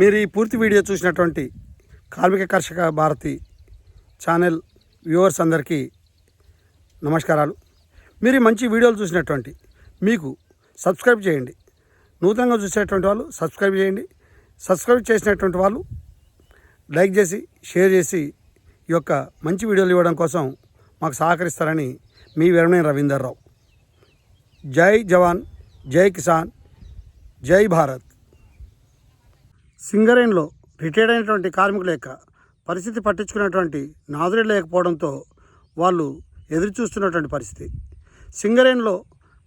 మీరు ఈ పూర్తి వీడియో చూసినటువంటి కార్మిక కర్షక భారతి ఛానల్ వ్యూవర్స్ అందరికీ నమస్కారాలు. మీరు మంచి వీడియోలు చూసినటువంటి మీకు సబ్స్క్రైబ్ చేయండి. నూతనంగా చూసేటువంటి వాళ్ళు సబ్స్క్రైబ్ చేయండి. సబ్స్క్రైబ్ చేసినటువంటి వాళ్ళు లైక్ చేసి షేర్ చేసి ఈ యొక్క మంచి వీడియోలు ఇవ్వడం కోసం మాకు సహకరిస్తారని మీ విరమణ రవీందర్ రావు. జై జవాన్ జై కిసాన్ జై భారత్. సింగరేన్లో రిటైర్డ్ అయినటువంటి కార్మికుల యొక్క పరిస్థితి పట్టించుకున్నటువంటి నాదురే లేకపోవడంతో వాళ్ళు ఎదురు చూస్తున్నటువంటి పరిస్థితి. సింగరేన్లో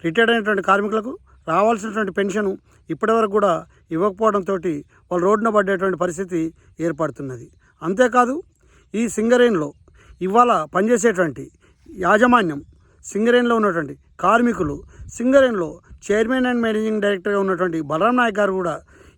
రిటైర్డ్ అయినటువంటి కార్మికులకు రావాల్సినటువంటి పెన్షన్ ఇప్పటివరకు కూడా ఇవ్వకపోవడంతో వాళ్ళు రోడ్డున పడేటువంటి పరిస్థితి ఏర్పడుతున్నది. అంతేకాదు ఈ సింగరేన్లో ఇవాళ పనిచేసేటువంటి యాజమాన్యం సింగరేన్లో ఉన్నటువంటి కార్మికులు సింగరేన్లో చైర్మన్ అండ్ మేనేజింగ్ డైరెక్టర్గా ఉన్నటువంటి బలరాం నాయక్ గారు కూడా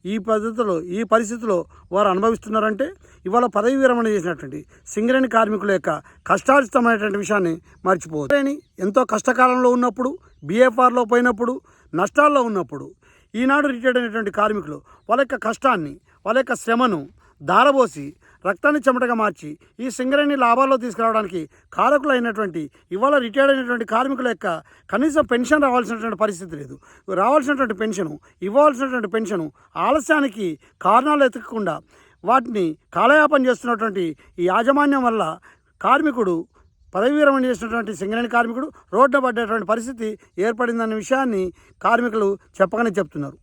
ఈ పద్ధతిలో ఈ పరిస్థితిలో వారు అనుభవిస్తున్నారంటే ఇవాళ పదవి విరమణ చేసినటువంటి సింగరేణి కార్మికుల యొక్క కష్టార్జితమైనటువంటి విషయాన్ని మర్చిపోదు సింగరేణి ఎంతో కష్టకాలంలో ఉన్నప్పుడు బీఎఫ్ఆర్లో పోయినప్పుడు నష్టాల్లో ఉన్నప్పుడు ఈనాడు రిటైర్డ్ అయినటువంటి కార్మికులు వాళ్ళ యొక్క కష్టాన్ని వాళ్ళ యొక్క శ్రమను దారబోసి రక్తాన్ని చెమటగా మార్చి ఈ సింగరేణి లాభాల్లో తీసుకురావడానికి కారకులు అయినటువంటి ఇవాళ రిటైర్డ్ అయినటువంటి కార్మికుల యొక్క కనీసం పెన్షన్ రావాల్సినటువంటి పరిస్థితి లేదు. రావాల్సినటువంటి పెన్షను ఇవ్వాల్సినటువంటి పెన్షను ఆలస్యానికి కారణాలు ఎతకకుండా వాటిని కాలయాపన చేస్తున్నటువంటి ఈ యాజమాన్యం వల్ల కార్మికుడు పదవి విరమణ చేసినటువంటి సింగరేణి కార్మికుడు రోడ్డు పడ్డటువంటి పరిస్థితి ఏర్పడిందన్న విషయాన్ని కార్మికులు చెప్పగానే చెప్తున్నారు.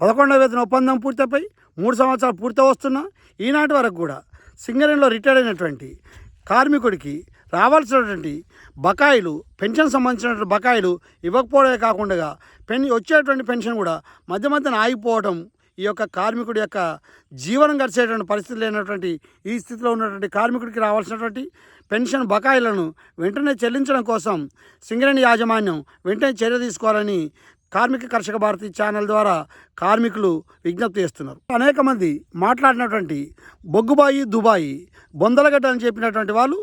పదకొండవ వేతన ఒప్పందం పూర్తిపై మూడు సంవత్సరాలు పూర్తి వస్తున్నా ఈనాటి వరకు కూడా సింగరేణిలో రిటైర్డ్ అయినటువంటి కార్మికుడికి రావాల్సినటువంటి బకాయిలు పెన్షన్ సంబంధించినటువంటి బకాయిలు ఇవ్వకపోవడమే కాకుండా పెన్ వచ్చేటువంటి పెన్షన్ కూడా మధ్య మధ్యన ఆగిపోవడం ఈ యొక్క కార్మికుడి యొక్క జీవనం గడిచేటువంటి పరిస్థితి లేనటువంటి ఈ స్థితిలో ఉన్నటువంటి కార్మికుడికి రావాల్సినటువంటి పెన్షన్ బకాయిలను వెంటనే చెల్లించడం కోసం సింగరేణి యాజమాన్యం వెంటనే చర్య తీసుకోవాలని కార్మిక కర్షక భారతి ఛానల్ ద్వారా కార్మికులు విజ్ఞప్తి చేస్తున్నారు. అనేక మంది మాట్లాడినటువంటి బొగ్గుబాయి దుబాయి బొందలగడ్డ అని చెప్పినటువంటి వాళ్ళు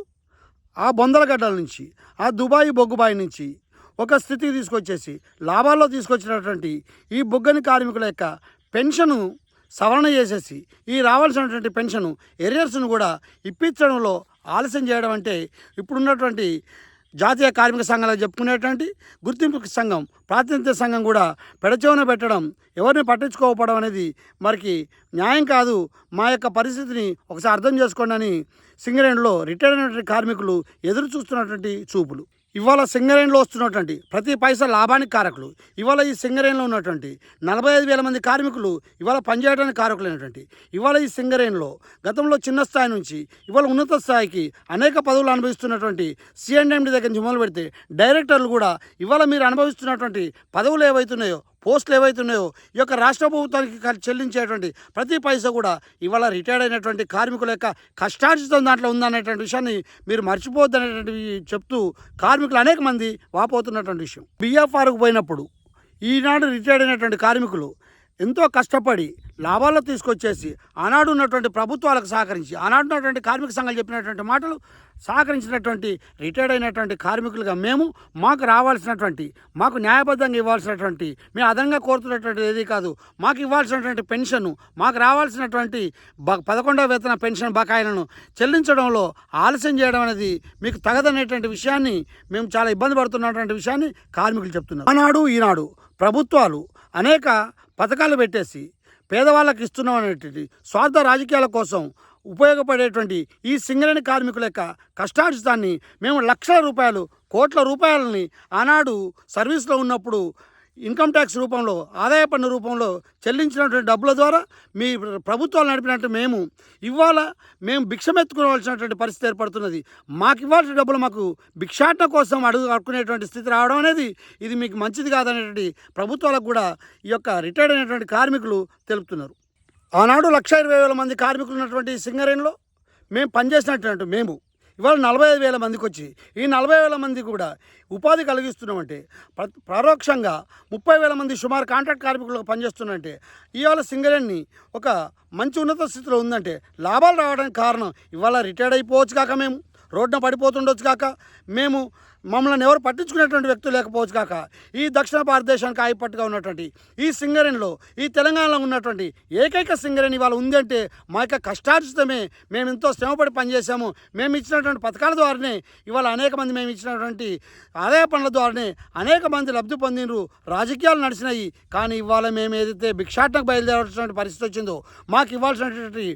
ఆ బొందలగడ్డల నుంచి ఆ దుబాయి బొగ్గుబాయి నుంచి ఒక స్థితికి తీసుకొచ్చేసి లాభాల్లో తీసుకొచ్చినటువంటి ఈ బొగ్గని కార్మికుల యొక్క పెన్షను సవరణ చేసేసి ఈ రావాల్సినటువంటి పెన్షను ఎరియర్స్ను కూడా ఇప్పించడంలో ఆలస్యం చేయడం అంటే ఇప్పుడున్నటువంటి జాతీయ కార్మిక సంఘాలకు చెప్పుకునేటువంటి గుర్తింపు సంఘం ప్రాతినిధ్య సంఘం కూడా పెడచెవున పెట్టడం ఎవరిని పట్టించుకోకపోవడం అనేది మరికి న్యాయం కాదు మా యొక్క పరిస్థితిని ఒకసారి అర్థం చేసుకోండి అని సింగరేణిలో రిటైర్ అయినటువంటి కార్మికులు ఎదురు చూస్తున్నటువంటి చూపులు. ఇవాళ సింగరేణిలో వస్తున్నటువంటి ప్రతి పైసా లాభానికి కారకులు. ఇవాళ ఈ సింగరేణిలో ఉన్నటువంటి నలభై ఐదు వేల మంది కార్మికులు ఇవాళ పనిచేయడానికి కారకులైనటువంటి. ఇవాళ ఈ సింగరేణిలో గతంలో చిన్న స్థాయి నుంచి ఇవాళ ఉన్నత స్థాయికి అనేక పదవులు అనుభవిస్తున్నటువంటి సిఎండ్ఎండి దగ్గర నుంచి మొదలు పెడితే డైరెక్టర్లు కూడా ఇవాళ మీరు అనుభవిస్తున్నటువంటి పదవులు ఏవైతున్నాయో పోస్టులు ఏవైతున్నాయో ఈ యొక్క రాష్ట్ర ప్రభుత్వానికి చెల్లించేటువంటి ప్రతి పైసా కూడా ఇవాళ రిటైర్డ్ అయినటువంటి కార్మికుల యొక్క కష్టార్జితం దాంట్లో ఉందనేటువంటి విషయాన్ని మీరు మర్చిపోవద్దు చెప్తూ కార్మికులు అనేక మంది వాపోతున్నటువంటి విషయం. బిఎఫ్ఆర్కు పోయినప్పుడు ఈనాడు రిటైర్డ్ అయినటువంటి కార్మికులు ఎంతో కష్టపడి లాభాల్లో తీసుకొచ్చేసి ఆనాడు ఉన్నటువంటి ప్రభుత్వాలకు సహకరించి ఆనాడు ఉన్నటువంటి కార్మిక సంఘాలు చెప్పినటువంటి మాటలు సహకరించినటువంటి రిటైర్డ్ అయినటువంటి కార్మికులుగా మేము మాకు రావాల్సినటువంటి మాకు న్యాయబద్ధంగా ఇవ్వాల్సినటువంటి మేము అదనంగా కోరుతున్నటువంటి ఏది కాదు. మాకు ఇవ్వాల్సినటువంటి పెన్షన్ మాకు రావాల్సినటువంటి బ పదకొండవ వేతన పెన్షన్ బకాయిలను చెల్లించడంలో ఆలస్యం చేయడం అనేది మీకు తగదనేటువంటి విషయాన్ని మేము చాలా ఇబ్బంది పడుతున్నటువంటి విషయాన్ని కార్మికులు చెప్తున్నారు. ఆనాడు ఈనాడు ప్రభుత్వాలు అనేక పథకాలు పెట్టేసి పేదవాళ్ళకి ఇస్తున్నాం అనేటువంటి స్వార్థ రాజకీయాల కోసం ఉపయోగపడేటువంటి ఈ సింగరేణి కార్మికుల యొక్క కష్టార్జితాన్ని మేము లక్షల రూపాయలు కోట్ల రూపాయలని ఆనాడు సర్వీస్లో ఉన్నప్పుడు ఇన్కమ్ ట్యాక్స్ రూపంలో ఆదాయ పన్ను రూపంలో చెల్లించినటువంటి డబ్బుల ద్వారా మీ ప్రభుత్వాలు నడిపినట్టు మేము ఇవాళ మేము భిక్షమెత్తుకోవాల్సినటువంటి పరిస్థితి ఏర్పడుతున్నది. మాకు ఇవ్వాల్సిన డబ్బులు మాకు భిక్షాటన కోసం అడుగు అడుకునేటువంటి స్థితి రావడం అనేది ఇది మీకు మంచిది కాదనేటువంటి ప్రభుత్వాలకు కూడా ఈ యొక్క రిటైర్డ్ అయినటువంటి కార్మికులు తెలుపుతున్నారు. ఆనాడు లక్ష ఇరవై వేల మంది కార్మికులు ఉన్నటువంటి సింగరేణిలో మేము పనిచేసినటువంటి మేము. ఇవాళ నలభై ఐదు వేల మందికి వచ్చి ఈ నలభై వేల మంది కూడా ఉపాధి కలిగిస్తున్నామంటే ప్ర- పరోక్షంగా ముప్పై వేల మంది సుమారు కాంట్రాక్ట్ కార్మికులకు పనిచేస్తున్నారంటే ఇవాళ సింగరేణి ఒక మంచి ఉన్నత స్థితిలో ఉందంటే లాభాలు రావడానికి కారణం ఇవాళ రిటైర్డ్ అయిపోవచ్చు కాక మేము రోడ్డున పడిపోతుండొచ్చు కాక మేము మమ్మల్ని ఎవరు పట్టించుకునేటువంటి వ్యక్తులు లేకపోవచ్చు కాక ఈ దక్షిణ భారతదేశానికి ఆయపట్టుగా ఉన్నటువంటి ఈ సింగరేణిలో ఈ తెలంగాణలో ఉన్నటువంటి ఏకైక సింగరేణి ఇవాళ ఉందంటే మా యొక్క కష్టార్జితమే. మేము ఎంతో శ్రమపడి పనిచేశాము. మేము ఇచ్చినటువంటి పథకాల ద్వారానే ఇవాళ అనేక మంది మేము ఇచ్చినటువంటి ఆదాయ పనుల ద్వారానే అనేక మంది లబ్ధి పొందినరు రాజకీయాలు నడిచినాయి. కానీ ఇవాళ మేము ఏదైతే భిక్షాటనకు బయలుదేరాల్సిన పరిస్థితి వచ్చిందో మాకు ఇవ్వాల్సినటువంటి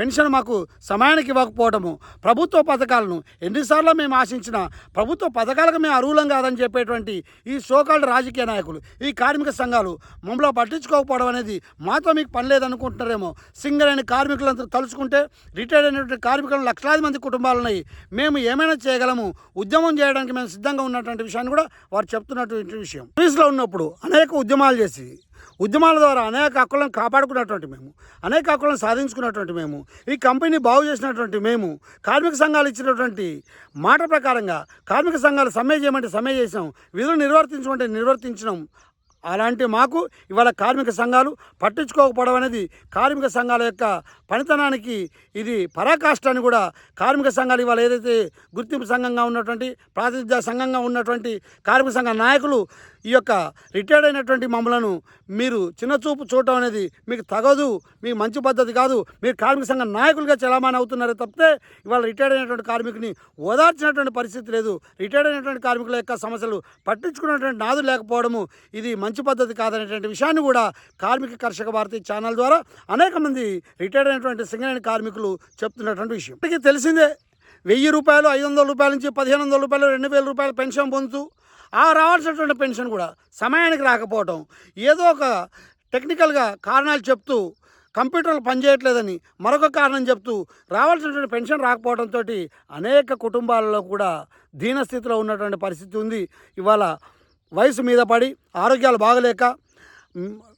పెన్షన్ మాకు సమయానికి ఇవ్వకపోవడము ప్రభుత్వ పథకాలను ఎన్నిసార్లు మేము ఆశించిన ప్రభుత్వ పథకాలకు మేము అర్హులం కాదని చెప్పేటువంటి ఈ సోకాల్డ్ రాజకీయ నాయకులు ఈ కార్మిక సంఘాలు మమ్మల్ని పట్టించుకోకపోవడం అనేది మాతో మీకు పని లేదనుకుంటున్నారేమో. సింగరేణి కార్మికులంతా తలుచుకుంటే రిటైర్డ్ అయినటువంటి కార్మికులు లక్షలాది మంది కుటుంబాలు ఉన్నాయి మేము ఏమైనా చేయగలము? ఉద్యమం చేయడానికి మేము సిద్ధంగా ఉన్నటువంటి విషయాన్ని కూడా వారు చెప్తున్నటువంటి విషయం. సర్వీస్లో ఉన్నప్పుడు అనేక ఉద్యమాలు చేసి ఉద్యమాల ద్వారా అనేక హక్కులను కాపాడుకున్నటువంటి మేము అనేక హక్కులను సాధించుకున్నటువంటి మేము ఈ కంపెనీ బాగు చేసినటువంటి మేము కార్మిక సంఘాలు ఇచ్చినటువంటి మాట ప్రకారంగా కార్మిక సంఘాలు సమ్మె చేయమంటే సమ్మె చేసాం విధులు నిర్వర్తించమంటే నిర్వర్తించడం అలాంటి మాకు ఇవాళ కార్మిక సంఘాలు పట్టించుకోకపోవడం అనేది కార్మిక సంఘాల యొక్క పనితనానికి ఇది పరాకాష్ట అని కూడా కార్మిక సంఘాలు ఇవాళ ఏదైతే గుర్తింపు సంఘంగా ఉన్నటువంటి ప్రాతినిధ్య సంఘంగా ఉన్నటువంటి కార్మిక సంఘ నాయకులు ఈ యొక్క రిటైర్డ్ అయినటువంటి మమ్మలను మీరు చిన్న చూపు చూడటం అనేది మీకు తగదు మీకు మంచి పద్ధతి కాదు. మీరు కార్మిక సంఘ నాయకులుగా చలామణి అవుతున్నారే తప్పితే ఇవాళ రిటైర్డ్ అయినటువంటి కార్మికుని ఓదార్చినటువంటి పరిస్థితి లేదు. రిటైర్డ్ అయినటువంటి కార్మికుల యొక్క సమస్యలు పట్టించుకున్నటువంటి నాదు లేకపోవడము ఇది మంచి పద్ధతి కాదనేటువంటి విషయాన్ని కూడా కార్మిక కర్షక భారతి ఛానల్ ద్వారా అనేక మంది రిటైర్డ్ అయినటువంటి సింగరేణి కార్మికులు చెప్తున్నటువంటి విషయం. ఇప్పటికీ తెలిసిందే వెయ్యి రూపాయలు ఐదు వందల రూపాయల నుంచి పదిహేను వందల రూపాయలు రెండు వేల రూపాయలు పెన్షన్ పొందుతూ ఆ రావాల్సినటువంటి పెన్షన్ కూడా సమయానికి రాకపోవడం ఏదో ఒక టెక్నికల్గా కారణాలు చెప్తూ కంప్యూటర్లు పనిచేయట్లేదని మరొక కారణం చెప్తూ రావాల్సినటువంటి పెన్షన్ రాకపోవడంతో అనేక కుటుంబాలలో కూడా దీనస్థితిలో ఉన్నటువంటి పరిస్థితి ఉంది. ఇవాళ వయసు మీద పడి ఆరోగ్యాలు బాగలేక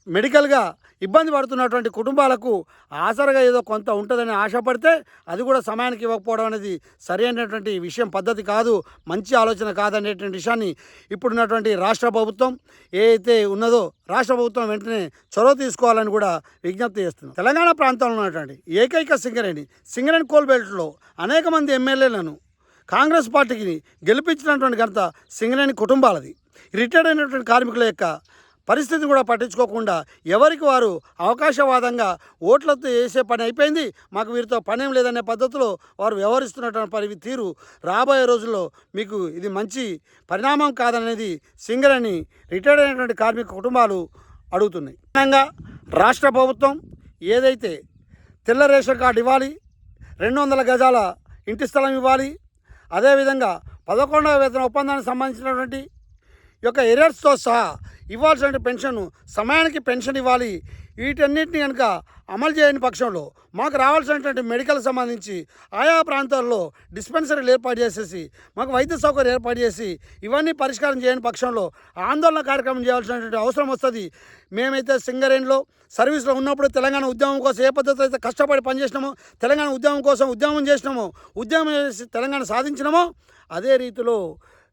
మెడికల్గా ఇబ్బంది పడుతున్నటువంటి కుటుంబాలకు ఆసరగా ఏదో కొంత ఉంటుందని ఆశపడితే అది కూడా సమయానికి ఇవ్వకపోవడం అనేది సరైనటువంటి విషయం పద్ధతి కాదు మంచి ఆలోచన కాదనేటువంటి విషయాన్ని ఇప్పుడున్నటువంటి రాష్ట్ర ప్రభుత్వం ఏదైతే ఉన్నదో రాష్ట్ర ప్రభుత్వం వెంటనే చొరవ తీసుకోవాలని కూడా విజ్ఞప్తి చేస్తున్నాం తెలంగాణ ప్రాంతంలో ఉన్నటువంటి ఏకైక సింగరేణి సింగరేణి కోల్బెల్ట్లో అనేక మంది ఎమ్మెల్యేలను కాంగ్రెస్ పార్టీకి గెలిపించినటువంటి ఘనత సింగరేణి కుటుంబాలది. రిటైర్డ్ అయినటువంటి కార్మికుల యొక్క పరిస్థితిని కూడా పట్టించుకోకుండా ఎవరికి వారు అవకాశవాదంగా ఓట్లతో వేసే పని అయిపోయింది. మాకు వీరితో పనేం లేదనే పద్ధతిలో వారు వ్యవహరిస్తున్నటువంటి పరి తీరు రాబోయే రోజుల్లో మీకు ఇది మంచి పరిణామం కాదనేది సింగరేణి రిటైర్డ్ అయినటువంటి కార్మిక కుటుంబాలు అడుగుతున్నాయి. ముఖ్యంగా రాష్ట్ర ప్రభుత్వం ఏదైతే తెల్ల రేషన్ కార్డు ఇవ్వాలి రెండు వందల గజాల ఇంటి స్థలం ఇవ్వాలి అదేవిధంగా పదకొండవ వేతన ఒప్పందానికి సంబంధించినటువంటి యొక్క ఎరర్స్తో సహా ఇవ్వాల్సిన పెన్షన్ సమయానికి పెన్షన్ ఇవ్వాలి. వీటన్నిటిని కనుక అమలు చేయని పక్షంలో మాకు రావాల్సినటువంటి మెడికల్ సంబంధించి ఆయా ప్రాంతాల్లో డిస్పెన్సరీలు ఏర్పాటు చేసేసి మాకు వైద్య సౌకర్యం ఏర్పాటు చేసి ఇవన్నీ పరిష్కారం చేయని పక్షంలో ఆందోళన కార్యక్రమం చేయాల్సినటువంటి అవసరం వస్తుంది. మేమైతే సింగరేణిలో సర్వీస్లో ఉన్నప్పుడు తెలంగాణ ఉద్యమం కోసం ఏ పద్ధతిలో అయితే కష్టపడి పనిచేసినామో తెలంగాణ ఉద్యమం కోసం ఉద్యమం చేసినామో ఉద్యమం చేసి తెలంగాణ సాధించినామో అదే రీతిలో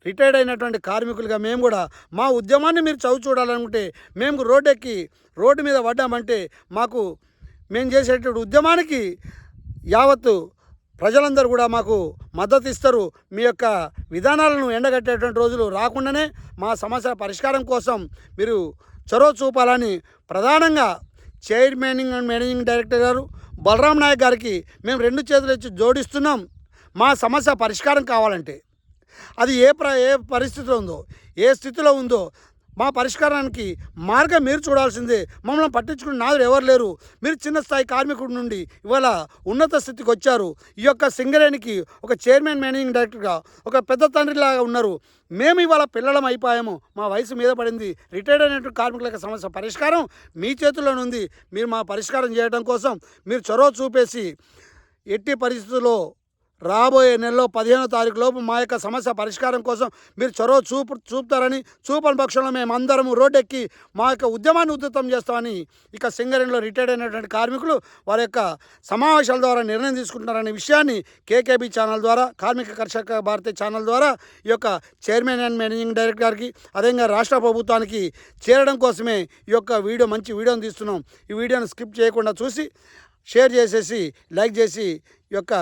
రిటైర్డ్ అయినటువంటి కార్మికులుగా మేము కూడా మా ఉద్యమాన్ని మీరు చదువు చూడాలనుకుంటే మేము రోడ్డెక్కి రోడ్డు మీద పడ్డామంటే మాకు మేము చేసేటువంటి ఉద్యమానికి యావత్తు ప్రజలందరూ కూడా మాకు మద్దతు ఇస్తారు మీ యొక్క విధానాలను ఎండగట్టేటువంటి రోజులు రాకుండానే మా సమస్యల పరిష్కారం కోసం మీరు చొరవ చూపాలని ప్రధానంగా చైర్మన్ అండ్ మేనేజింగ్ డైరెక్టర్ గారు బలరాం నాయక్ గారికి మేము రెండు చేతులు ఇచ్చి జోడిస్తున్నాం. మా సమస్య పరిష్కారం కావాలంటే. అది ఏ ప్ర ఏ పరిస్థితిలో ఉందో ఏ స్థితిలో ఉందో మా పరిష్కారానికి మార్గం మీరు చూడాల్సిందే. మమ్మల్ని పట్టించుకుని నాదులు ఎవరు లేరు. మీరు చిన్న స్థాయి కార్మికుడి నుండి ఇవాళ ఉన్నత స్థితికి వచ్చారు. ఈ యొక్క సింగరేణికి ఒక చైర్మన్ మేనేజింగ్ డైరెక్టర్గా ఒక పెద్ద తండ్రిలాగా ఉన్నారు. మేము ఇవాళ పిల్లలం అయిపోయాము. మా వయసు మీద పడింది. రిటైర్డ్ అయినటువంటి కార్మికుల సమస్య పరిష్కారం మీ చేతుల్లోనే ఉంది. మీరు మా పరిష్కారం చేయడం కోసం మీరు చొరవ చూపేసి ఎట్టి పరిస్థితుల్లో రాబోయే నెలలో పదిహేనో తారీఖు లోపు మా యొక్క సమస్య పరిష్కారం కోసం మీరు చొరవ చూపు చూపుతారని చూపని పక్షంలో మేము అందరము రోడ్డెక్కి మా యొక్క ఉద్యమాన్ని ఉధృతం చేస్తామని ఇక సింగరేణిలో రిటైర్డ్ అయినటువంటి కార్మికులు వారి యొక్క సమావేశాల ద్వారా నిర్ణయం తీసుకుంటున్నారనే విషయాన్ని కేకేబీ ఛానల్ ద్వారా కార్మిక కర్షక భారతి ఛానల్ ద్వారా ఈ యొక్క చైర్మన్ అండ్ మేనేజింగ్ డైరెక్టర్ గారికి అదేవిధంగా రాష్ట్ర ప్రభుత్వానికి చేరడం కోసమే ఈ యొక్క వీడియో మంచి వీడియోని తీస్తున్నాం. ఈ వీడియోని స్కిప్ చేయకుండా చూసి షేర్ చేసేసి లైక్ చేసి ఈ యొక్క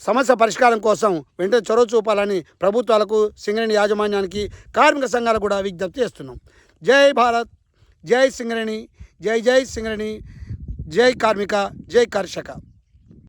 సమస్య పరిష్కారం కోసం వెంటనే చొరవ చూపాలని ప్రభుత్వాలకు సింగరేణి యాజమాన్యానికి కార్మిక సంఘాలకు కూడా విజ్ఞప్తి చేస్తున్నాం. జై భారత్ జై సింగరేణి జై జై సింగరేణి జై కార్మిక జై కర్షక.